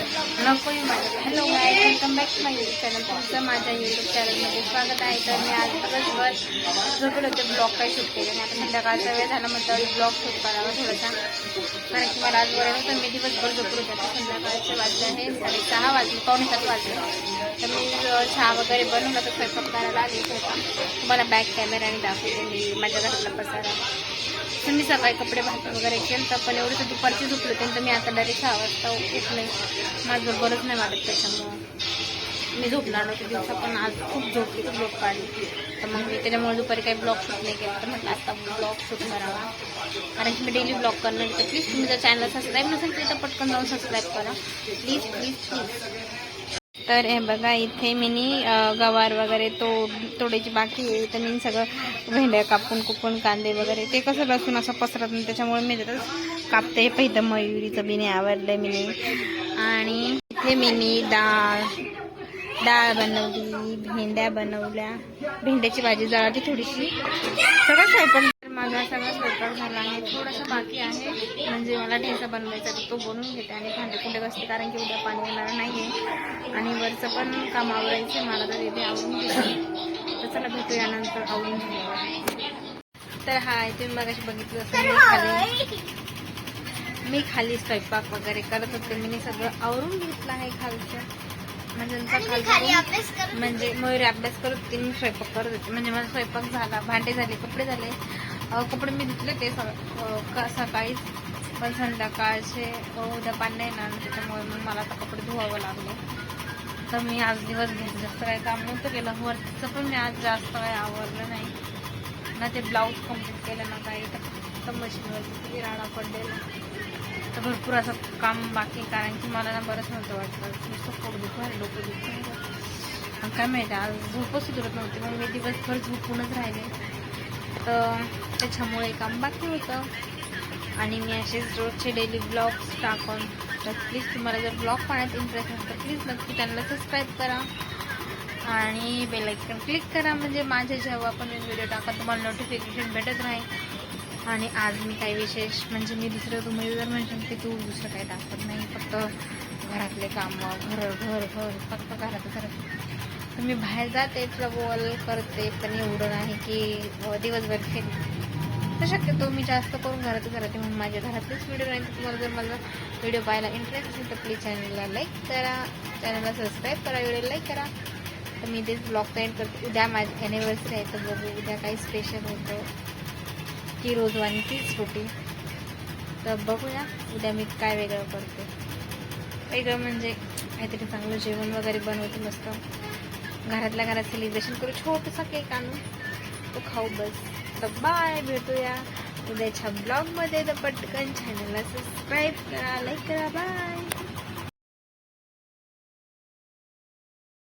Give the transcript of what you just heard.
नको मी माझं hello guys welcome back to my YouTube channel तुमचं माझ्या यूट्यूब चॅनलमध्ये स्वागत आहे. तर मी आज दिवसभर झोपले होते ब्लॉग काही शूट केले आणि आता संध्याकाळचा वेळ झाला म्हटलं ब्लॉग शूट करावा थोडासा. कारण की मला आज बरं नव्हतं मी दिवसभर झोपले होते. आता संध्याकाळचे वाजले आहे साडे सहा वाजले पावणे सात वाजले. तर मी चहा वगैरे बनवला तर स्वयंपाक करायला आले स्वयंपाक तुम्हाला बॅक कॅमेराने दाखवते मी. माझ्या घरातला पसारा. तर मी सकाळी कपडे भात वगैरे केलं तर पण एवढं तर दुपारची झोपले होते तर मी आता डायरेक्ट सहा वाजता उठले. माझं बरंच नाही वाटत त्याच्यामुळं. मी झोपणार नव्हते दिवसा पण आज खूप झोपली खूप झोप काढली. तर मग मी त्याच्यामुळे दुपारी काही ब्लॉग शूट नाही केलं. तर म्हटलं आता ब्लॉग शूट करावा. कारण की मी डेली ब्लॉग करणार तर प्लीज तुम्ही जर चॅनल सबस्क्राईब नसेल तर पटकन जाऊन सबस्क्राईब करा. प्लीज प्लीज प्लीज तर हे बघा इथे मिनी गवार वगैरे तो तोडायची बाकी आहे. तर मी सगळं भेंड्या कापून कुपून कांदे वगैरे. ते कसं लसूण असं पसरत नाही त्याच्यामुळे मी त्यातच कापते. पहिलं मयुरीचं बिने आवडलं मिनी. आणि इथे मिनी डाळ. डाळ बनवली भेंड्या बनवल्या. भेंड्याची भाजी जळाली थोडीशी. सगळं स्वयंपाक माझा सगळा स्वयंपाक झाला आहे थोडासा बाकी आहे. म्हणजे मला ठेचा बनवायचा तर तो बनवून घेते आणि भांडे कुंडे बसते कारण की उद्या पाणी येणार नाही आहे आणि वरचं पण काम आवरायचं मला तर इथे आवडून घेते तर चला भेटू यानंतर आवडून तर हा तुम्ही मगाशी बघितलं असेल मी खाली मी खाली स्वयंपाक वगैरे करत होते. मी सगळं आवरून घेतलं आहे खालचं. म्हणजे म्हणजे मयुरी अभ्यास करत होती मी स्वयंपाक करत होते. म्हणजे माझा स्वयंपाक झाला भांडे झाले कपडे झाले. कपडे मी धुतले ते सग- क- सकाळीच पण संध्याकाळचे उद्या पाणी नाही येणार ना, त्याच्यामुळे मग मला आता कपडे धुवावं लागले. तर मी आज दिवस घेतलं जास्त काही काम नव्हतं केलं. वरचं पण मी आज जास्त काही आवडलं नाही. ना ते ब्लाऊज कंप्लीट केलं ना काही. तर मशीनवरती राडा पडलेला. तर भरपूर असं काम बाकी कारण की मला ना बरंच नव्हतं वाटलं. नुसतं पोट दुखू आहे डोकं दुखू आणि काय माहिती आज झोपच सुधरत नव्हती. मग मी दिवसभर झोपूनच राहिले. तर त्याच्यामुळे काम बाकी होतं. आणि मी असेच रोजचे डेली ब्लॉग्स टाकून तर प्लीज तुम्हाला जर ब्लॉग पाहण्यात इंटरेस्ट असेल तर प्लीज नक्की त्यांना सबस्क्राईब करा. आणि बेलायकन क्लिक करा म्हणजे माझे जेव्हा पण मी व्हिडिओ टाका तुम्हाला नोटिफिकेशन भेटत राहील. आणि आज मी काही विशेष म्हणजे मी दुसरं तुम्ही जर म्हणशील की तू दुसरं काही टाकत नाही फक्त घरातले कामं घर घर घर फक्त घरात घरात मी बाहेर जाते ट्रबल करते पण एवढं नाही की दिवसभर फिरते तर शक्यतो मी जास्त करून घरातच राहते म्हणून माझ्या घरातलेच व्हिडिओ नाही. तर तुम्हाला जर माझा व्हिडिओ पाहायला इंटरेस्ट असेल तर प्लीज चॅनलला लाईक करा. चॅनलला सबस्क्राईब करा व्हिडिओ लाईक करा. तर मी तेच ब्लॉग एंड करते. उद्या माझी ॲनिव्हर्सरी आहे तर बघू उद्या काही स्पेशल होतं. की रोजवानी तीच रोटी तर बघूया उद्या मी काय वेगळं करते. वेगळं म्हणजे काहीतरी चांगलं जेवण वगैरे बनवते मस्त. घरातल्या घरात सेलिब्रेशन करू. छोटंसा केक आणू. तो खाऊ बस. तर बाय भेटूया. उद्याच्या ब्लॉगमध्ये तर पटकन चॅनलला सबस्क्राईब करा लाईक करा. बाय